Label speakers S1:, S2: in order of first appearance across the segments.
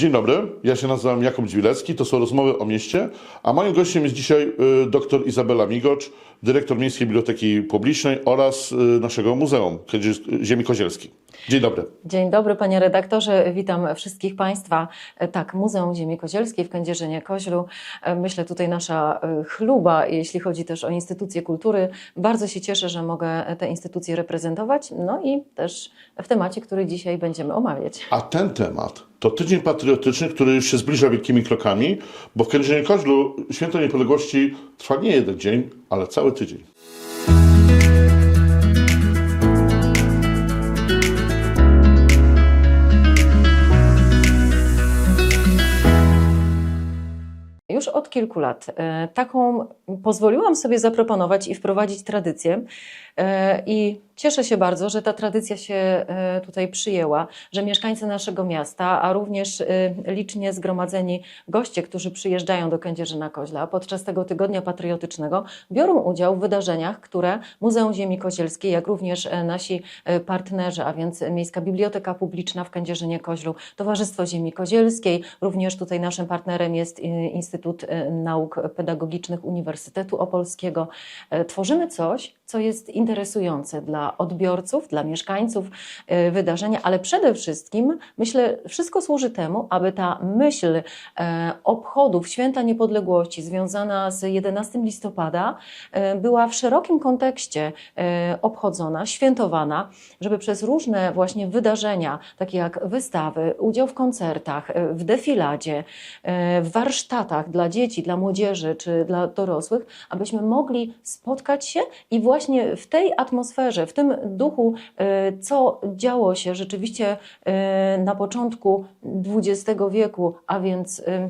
S1: Dzień dobry, ja się nazywam Jakub Dźwilecki, to są rozmowy o mieście, a moim gościem jest dzisiaj y, dr Izabela Migocz, dyrektor Miejskiej Biblioteki Publicznej oraz y, naszego Muzeum Ziemi Kozielskiej. Dzień dobry.
S2: Dzień dobry panie redaktorze, witam wszystkich państwa. E, Tak, Muzeum Ziemi Kozielskiej w Kędzierzynie-Koźlu. E, Myślę tutaj nasza e, chluba, jeśli chodzi też o instytucje kultury. Bardzo się cieszę, że mogę te instytucje reprezentować, no i też w temacie, który dzisiaj będziemy omawiać.
S1: A ten temat to Tydzień Patriotyczny, który już się zbliża wielkimi krokami, bo w Kędzierzynie-Koźlu Święto Niepodległości trwa nie jeden dzień, ale cały tydzień.
S2: Już od kilku lat e, taką pozwoliłam sobie zaproponować i wprowadzić tradycję. E, I cieszę się bardzo, że ta tradycja się e, tutaj przyjęła, że mieszkańcy naszego miasta, a również e, licznie zgromadzeni goście, którzy przyjeżdżają do Kędzierzyna Koźla podczas tego tygodnia patriotycznego, biorą udział w wydarzeniach, które Muzeum Ziemi Kozielskiej, jak również e, nasi partnerzy, a więc Miejska Biblioteka Publiczna w Kędzierzynie Koźlu, Towarzystwo Ziemi Kozielskiej, również tutaj naszym partnerem jest Instytut Nauk Pedagogicznych Uniwersytetu Opolskiego. Tworzymy coś, co jest interesujące dla odbiorców, dla mieszkańców e, wydarzenia, ale przede wszystkim myślę, wszystko służy temu, aby ta myśl e, obchodów Święta Niepodległości związana z 11 listopada e, była w szerokim kontekście e, obchodzona, świętowana, żeby przez różne właśnie wydarzenia, takie jak wystawy, udział w koncertach, w defiladzie, w warsztatach dla dzieci, dla młodzieży czy dla dorosłych, abyśmy mogli spotkać się i właśnie w tej atmosferze, w tym duchu, e, co działo się rzeczywiście e, na początku XX wieku, a więc e,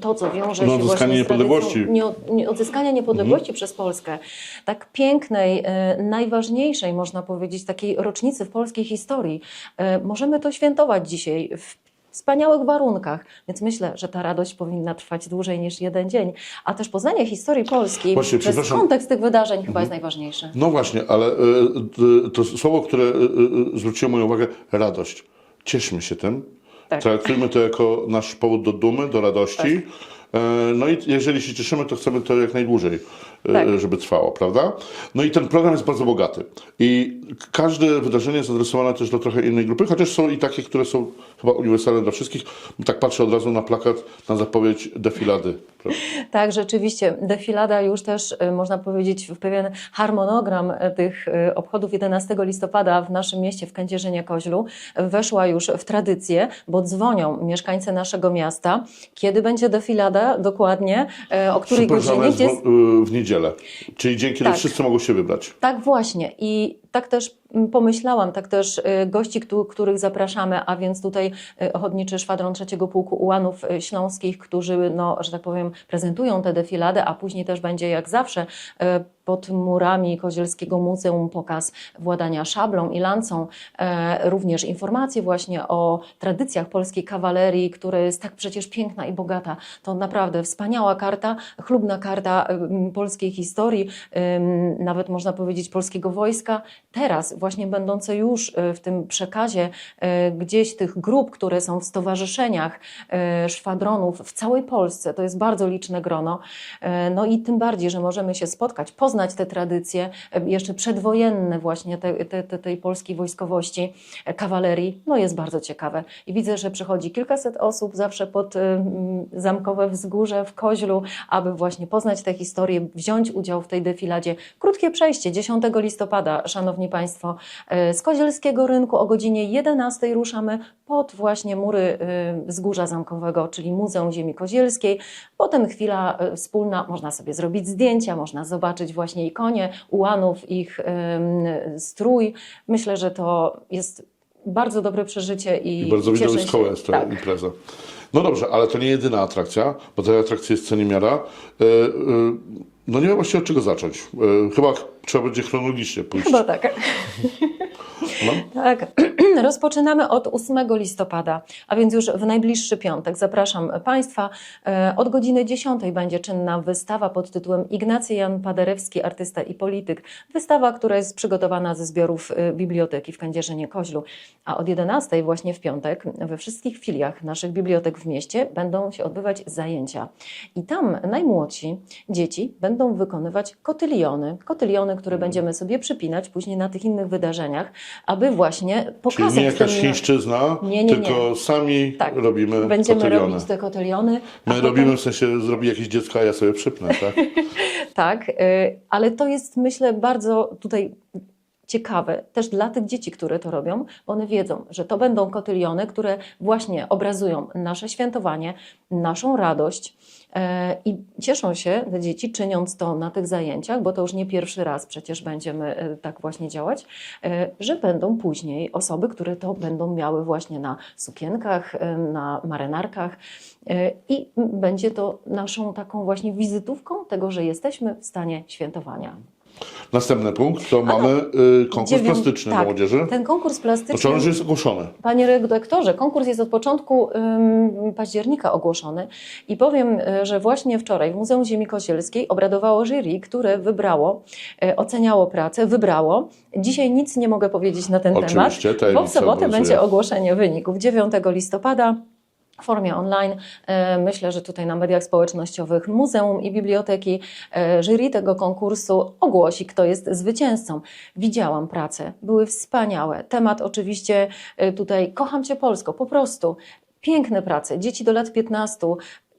S2: to, co wiąże
S1: No,
S2: się właśnie
S1: niepodległości.
S2: nie, odzyskania niepodległości przez Polskę, tak pięknej, e, najważniejszej, można powiedzieć, takiej rocznicy w polskiej historii, e, możemy to świętować dzisiaj w wspaniałych warunkach, więc myślę, że ta radość powinna trwać dłużej niż jeden dzień. A też poznanie historii Polski
S1: Właśnie,
S2: przez kontekst tych wydarzeń chyba jest najważniejszy.
S1: No właśnie, ale y, to słowo, które y, y, zwróciło moją uwagę, radość. Cieszmy się tym.
S2: Tak.
S1: Traktujmy to jako nasz powód do dumy, do radości. E, No i jeżeli się cieszymy, to chcemy to jak najdłużej, e,
S2: Tak.
S1: żeby trwało, prawda? No i ten program jest bardzo bogaty. I każde wydarzenie jest adresowane też do trochę innej grupy, chociaż są i takie, które są chyba uniwersalne dla wszystkich. Tak patrzę od razu na plakat, na zapowiedź defilady. prawda?
S2: Tak, rzeczywiście. Defilada już też, y, można powiedzieć, w pewien harmonogram y, tych obchodów 11 listopada w naszym mieście, w Kędzierzynie-Koźlu, weszła już w tradycję, bo dzwonią mieszkańcy naszego miasta, kiedy będzie defilada dokładnie, o której godzinie, gdzie jest
S1: w, w niedzielę, czyli dzień, kiedy
S2: Tak.
S1: wszyscy mogą się wybrać.
S2: Tak właśnie i tak też mm, pomyślałam, tak też y, gości, któ- których zapraszamy, a więc tutaj y, Ochotniczy Szwadron Trzeciego Pułku Ułanów y, Śląskich, którzy, no, że tak powiem, prezentują tę defiladę, a później też będzie jak zawsze pod murami Kozielskiego Muzeum pokaz władania szablą i lancą, również informacje właśnie o tradycjach polskiej kawalerii, która jest tak przecież piękna i bogata. To naprawdę wspaniała karta, chlubna karta polskiej historii, nawet można powiedzieć polskiego wojska. Teraz właśnie będące już e, w tym przekazie e, gdzieś tych grup, które są w stowarzyszeniach e, szwadronów w całej Polsce, to jest bardzo liczne grono. No i tym bardziej, że możemy się spotkać, poznać te tradycje, jeszcze przedwojenne właśnie te, te, te, tej polskiej wojskowości, kawalerii, no jest bardzo ciekawe. I widzę, że przychodzi kilkaset osób zawsze pod Zamkowe Wzgórze w Koźlu, aby właśnie poznać tę historię, wziąć udział w tej defiladzie. Krótkie przejście, 10 listopada, Szanowni Państwo, e, z Kozielskiego Rynku o godzinie 11 ruszamy pod właśnie mury e, Wzgórza Zamkowego, czyli Muzeum Ziemi Kozielskiej. Potem chwila e, wspólna, można sobie zrobić zdjęcia, można zobaczyć właśnie ikonie ułanów, ich strój. Myślę, że to jest bardzo dobre przeżycie i,
S1: I bardzo
S2: się.
S1: jest ta
S2: Tak.
S1: impreza. No dobrze, ale to nie jedyna atrakcja, bo tej atrakcji jest ceniemiara. E, e, no nie wiem właściwie od czego zacząć. E, chyba trzeba będzie chronologicznie pójść.
S2: Chyba tak.
S1: No.
S2: Tak. Rozpoczynamy od 8 listopada, a więc już w najbliższy piątek. Zapraszam Państwa. E, Od godziny 10 będzie czynna wystawa pod tytułem Ignacy Jan Paderewski, artysta i polityk. Wystawa, która jest przygotowana ze zbiorów e, biblioteki w Kędzierzynie-Koźlu. A od 11 właśnie w piątek we wszystkich filiach naszych bibliotek w mieście będą się odbywać zajęcia. I tam najmłodsi dzieci będą wykonywać kotyliony. Kotyliony, które będziemy sobie przypinać później na tych innych wydarzeniach, aby właśnie
S1: Czyli nie jakaś chińszczyzna,
S2: Nie, nie, nie.
S1: tylko sami
S2: Tak.
S1: robimy
S2: Będziemy
S1: kotyliony.
S2: robić te kotyliony.
S1: My
S2: potem-
S1: robimy, w sensie zrobi jakieś dziecko, a ja sobie przypnę, tak?
S2: Tak, y, ale to jest myślę bardzo tutaj ciekawe też dla tych dzieci, które to robią, bo one wiedzą, że to będą kotyliony, które właśnie obrazują nasze świętowanie, naszą radość e, i cieszą się te dzieci czyniąc to na tych zajęciach, bo to już nie pierwszy raz przecież będziemy e, tak właśnie działać, e, że będą później osoby, które to będą miały właśnie na sukienkach, na marynarkach i będzie to naszą taką właśnie wizytówką tego, że jesteśmy w stanie świętowania.
S1: Następny punkt to mamy y, konkurs plastyczny
S2: tak,
S1: młodzieży.
S2: Ten konkurs plastyczny.
S1: Znaczy on już jest ogłoszony.
S2: Panie redaktorze, konkurs jest od początku ym, października ogłoszony i powiem, y, że właśnie wczoraj w Muzeum Ziemi Kosielskiej obradowało jury, które wybrało, y, oceniało pracę, wybrało. Dzisiaj nic nie mogę powiedzieć na ten
S1: Oczywiście,
S2: temat, bo w
S1: tajemnica
S2: sobotę będzie ogłoszenie wyników 9 listopada. Formie online. E, Myślę, że tutaj na mediach społecznościowych Muzeum i Biblioteki e, jury tego konkursu ogłosi, kto jest zwycięzcą. Widziałam pracę, były wspaniałe. Temat oczywiście e, tutaj Kocham Cię Polsko, po prostu. Piękne prace, dzieci do lat 15,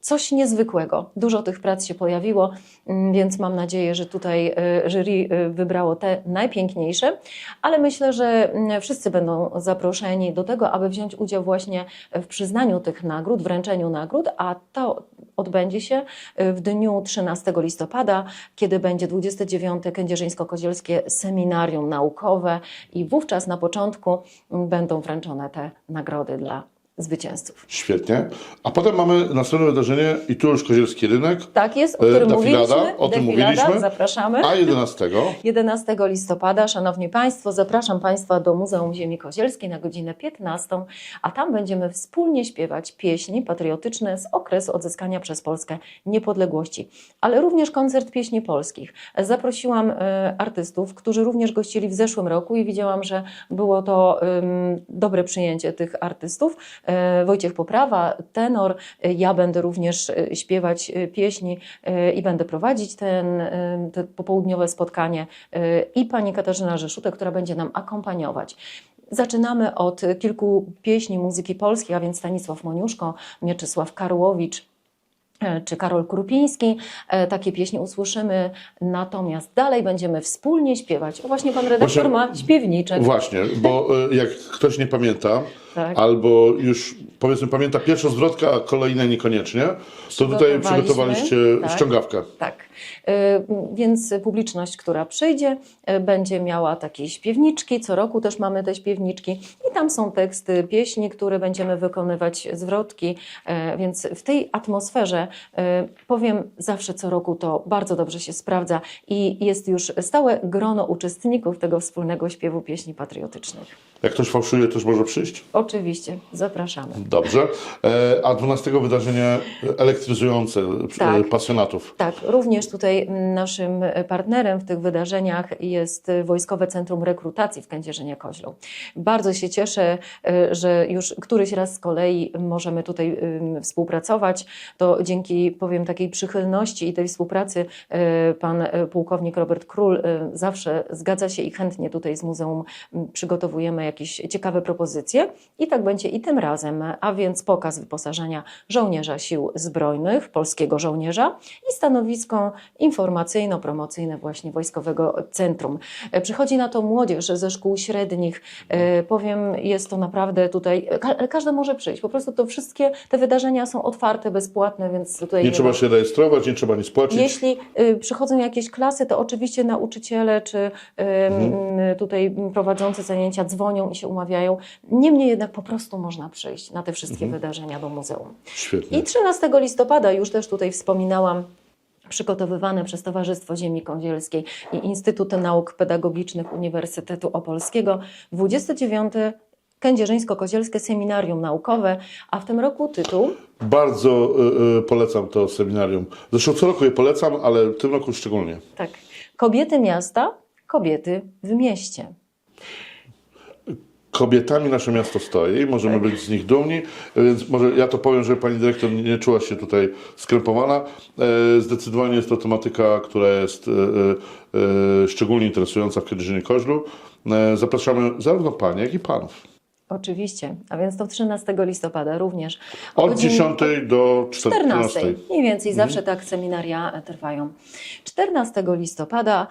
S2: coś niezwykłego. Dużo tych prac się pojawiło, mm, więc mam nadzieję, że tutaj e, jury e, wybrało te najpiękniejsze, ale myślę, że mm, wszyscy będą zaproszeni do tego, aby wziąć udział właśnie w przyznaniu tych nagród, wręczeniu nagród, a to odbędzie się e, w dniu 13 listopada, kiedy będzie 29. Kędzierzyńsko-Kozielskie Seminarium Naukowe i wówczas na początku mm, będą wręczone te nagrody dla zwycięzców.
S1: Świetnie. A potem mamy następne wydarzenie i tu już Kozielski Rynek.
S2: Tak jest, o
S1: E,
S2: którym
S1: defilada,
S2: mówiliśmy.
S1: o tym
S2: Defilada,
S1: mówiliśmy.
S2: Zapraszamy.
S1: A 11
S2: 11 listopada, Szanowni Państwo, zapraszam Państwa do Muzeum Ziemi Kozielskiej na godzinę 15, a tam będziemy wspólnie śpiewać pieśni patriotyczne z okresu odzyskania przez Polskę niepodległości, ale również koncert pieśni polskich. Zaprosiłam e, artystów, którzy również gościli w zeszłym roku i widziałam, że było to dobre przyjęcie tych artystów. E, Wojciech Poprawa, tenor, e, ja będę również e, śpiewać pieśni i będę prowadzić ten, te popołudniowe spotkanie i pani Katarzyna Rzeszutek, która będzie nam akompaniować. Zaczynamy od kilku pieśni muzyki polskiej, a więc Stanisław Moniuszko, Mieczysław Karłowicz, czy Karol Krupiński. Takie pieśni usłyszymy, natomiast dalej będziemy wspólnie śpiewać. O, właśnie pan redaktor ma śpiewniczek.
S1: Właśnie, bo jak ktoś nie pamięta,
S2: Tak.
S1: albo już powiedzmy pamięta pierwszą zwrotkę, a kolejne niekoniecznie, to tutaj przygotowaliście
S2: tak.
S1: ściągawkę.
S2: Tak. Y, Więc publiczność, która przyjdzie, y, będzie miała takie śpiewniczki. Co roku też mamy te śpiewniczki i tam są teksty pieśni, które będziemy wykonywać, zwrotki. Y, Więc w tej atmosferze, y, powiem zawsze co roku, to bardzo dobrze się sprawdza i jest już stałe grono uczestników tego wspólnego śpiewu pieśni patriotycznych.
S1: Jak ktoś fałszuje, też może przyjść?
S2: Oczywiście, zapraszamy.
S1: Dobrze. E, A 12 wydarzenie elektryzujące e,
S2: Tak.
S1: pasjonatów.
S2: Tak, również tutaj naszym partnerem w tych wydarzeniach jest Wojskowe Centrum Rekrutacji w Kędzierzynie-Koźlu. Bardzo się cieszę, y, że już któryś raz z kolei możemy tutaj współpracować. To dzięki, powiem, takiej przychylności i tej współpracy pan pułkownik Robert Król zawsze zgadza się i chętnie tutaj z muzeum przygotowujemy jakieś ciekawe propozycje. I tak będzie i tym razem, a więc pokaz wyposażenia żołnierza sił zbrojnych, polskiego żołnierza i stanowisko informacyjno-promocyjne właśnie Wojskowego Centrum. E, Przychodzi na to młodzież ze szkół średnich. E, Powiem, jest to naprawdę tutaj, ka- każdy może przyjść. Po prostu to wszystkie te wydarzenia są otwarte, bezpłatne, więc tutaj
S1: Nie
S2: nie
S1: trzeba się rejestrować, nie trzeba nic płacić.
S2: jeśli y, przychodzą jakieś klasy, to oczywiście nauczyciele czy
S1: Mhm.
S2: tutaj prowadzący zajęcia dzwonią i się umawiają. Niemniej jednak po prostu można przyjść na te wszystkie
S1: Mhm.
S2: wydarzenia do muzeum.
S1: Świetnie.
S2: I 13 listopada, już też tutaj wspominałam, przygotowywane przez Towarzystwo Ziemi Kądzielskiej i Instytut Nauk Pedagogicznych Uniwersytetu Opolskiego 29 Kędzierzyńsko-Kozielskie Seminarium Naukowe, a w tym roku tytuł
S1: Bardzo y, y, polecam to seminarium. Zresztą co roku je polecam, ale w tym roku szczególnie.
S2: tak, Kobiety miasta, kobiety w mieście.
S1: Kobietami nasze miasto stoi, możemy być z nich dumni, więc może ja to powiem, żeby pani dyrektor nie czuła się tutaj skrępowana. E, Zdecydowanie jest to tematyka, która jest e, e, szczególnie interesująca w Kędzierzynie Koźlu. Zapraszamy zarówno panie, jak i panów.
S2: Oczywiście, a więc to 13 listopada również.
S1: Od
S2: godzinie-
S1: 10 do
S2: 14.
S1: 14.
S2: Mniej więcej zawsze tak seminaria trwają. 14 listopada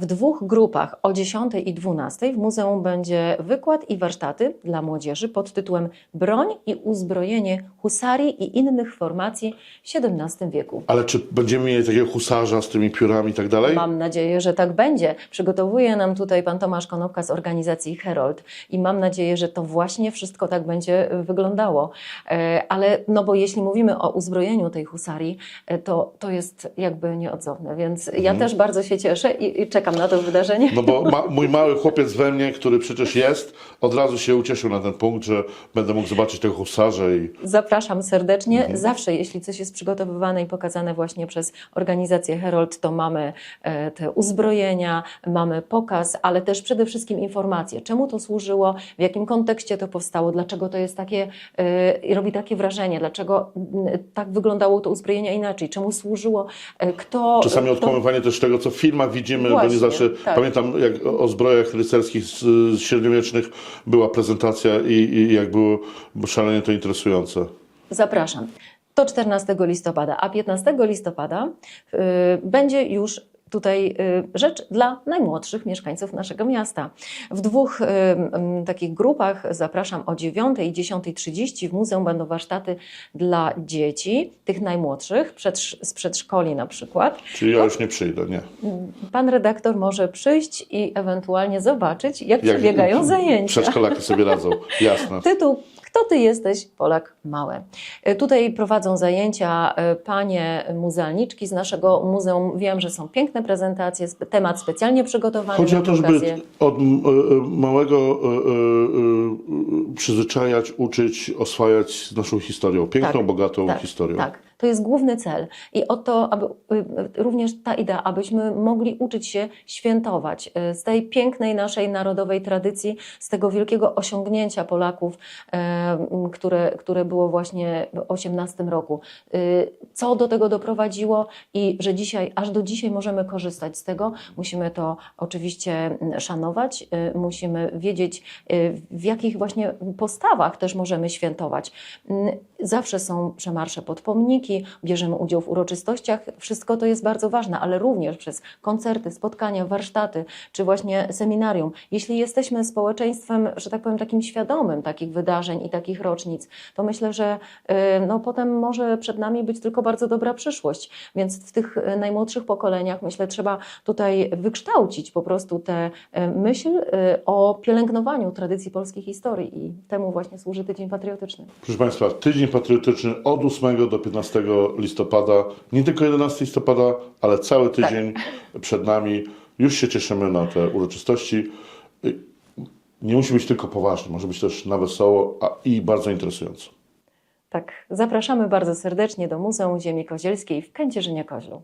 S2: w dwóch grupach o 10 i 12 w muzeum będzie wykład i warsztaty dla młodzieży pod tytułem Broń i uzbrojenie husarii i innych formacji w XVII wieku.
S1: Ale czy będziemy mieli takiego husarza z tymi piórami i tak dalej?
S2: Mam nadzieję, że tak będzie. Przygotowuje nam tutaj pan Tomasz Konopka z organizacji Herold i mam nadzieję, że to właśnie wszystko tak będzie e, wyglądało. E, Ale no bo jeśli mówimy o uzbrojeniu tej husarii, e, to, to jest jakby nieodzowne, więc ja też bardzo się cieszę i, i czekam na to wydarzenie.
S1: No bo ma, mój mały chłopiec we mnie, który przecież jest, od razu się ucieszył na ten punkt, że będę mógł zobaczyć tego husarza i
S2: Zapraszam serdecznie.
S1: Mhm.
S2: Zawsze, jeśli coś jest przygotowywane i pokazane właśnie przez organizację Herold, to mamy e, te uzbrojenia, mamy pokaz, ale też przede wszystkim informacje, czemu to służyło, w jakim kontekście to powstało, dlaczego to jest takie, e, i robi takie wrażenie, dlaczego mm, tak wyglądało to uzbrojenie, inaczej, czemu służyło, e, kto...
S1: czasami
S2: kto-
S1: odkłamywanie też tego, co w filmach widzimy,
S2: Właśnie,
S1: zawsze,
S2: tak.
S1: pamiętam jak o zbrojach rycerskich z, z średniowiecznych była prezentacja i, i jak było szalenie to interesujące.
S2: Zapraszam. To 14 listopada, a 15 listopada y, będzie już tutaj y, rzecz dla najmłodszych mieszkańców naszego miasta. W dwóch y, takich grupach zapraszam o 9 i 10.30 w muzeum będą warsztaty dla dzieci, tych najmłodszych, przedsz- z przedszkoli na przykład.
S1: Czyli ja już nie przyjdę, nie.
S2: Pan redaktor może przyjść i ewentualnie zobaczyć, jak, przebiegają zajęcia.
S1: Przedszkolaki sobie radzą, jasne.
S2: Tytuł Kto ty jesteś, Polak mały. E, Tutaj prowadzą zajęcia e, panie muzealniczki z naszego muzeum. Wiem, że są piękne prezentacje, temat specjalnie przygotowany
S1: Chodzi o to, żeby od e, małego przyzwyczajać, uczyć, oswajać naszą historią, piękną,
S2: Tak,
S1: bogatą
S2: tak,
S1: historią.
S2: Tak. To jest główny cel. I o to, aby, y, y, również ta idea, abyśmy mogli uczyć się świętować y, z tej pięknej naszej narodowej tradycji, z tego wielkiego osiągnięcia Polaków, które, które było właśnie w 18 roku. Co do tego doprowadziło i że dzisiaj, aż do dzisiaj możemy korzystać z tego, musimy to oczywiście szanować, musimy wiedzieć, w jakich właśnie postawach też możemy świętować. Zawsze są przemarsze pod pomniki, bierzemy udział w uroczystościach, wszystko to jest bardzo ważne, ale również przez koncerty, spotkania, warsztaty, czy właśnie seminarium. Jeśli jesteśmy społeczeństwem, że tak powiem, takim świadomym takich wydarzeń i takich rocznic, to myślę, że y, no, potem może przed nami być tylko bardzo dobra przyszłość. Więc w tych y, najmłodszych pokoleniach, myślę, trzeba tutaj wykształcić po prostu tę y, myśl o pielęgnowaniu tradycji polskiej historii i temu właśnie służy Tydzień Patriotyczny.
S1: Proszę Państwa, tydzień patriotyczny od 8 do 15 listopada, nie tylko 11 listopada, ale cały tydzień przed nami. Już się cieszymy na te uroczystości. Y, Nie musi być tylko poważnie, może być też na wesoło a i bardzo interesująco.
S2: Tak, zapraszamy bardzo serdecznie do Muzeum Ziemi Kozielskiej w Kędzierzynie-Koźlu.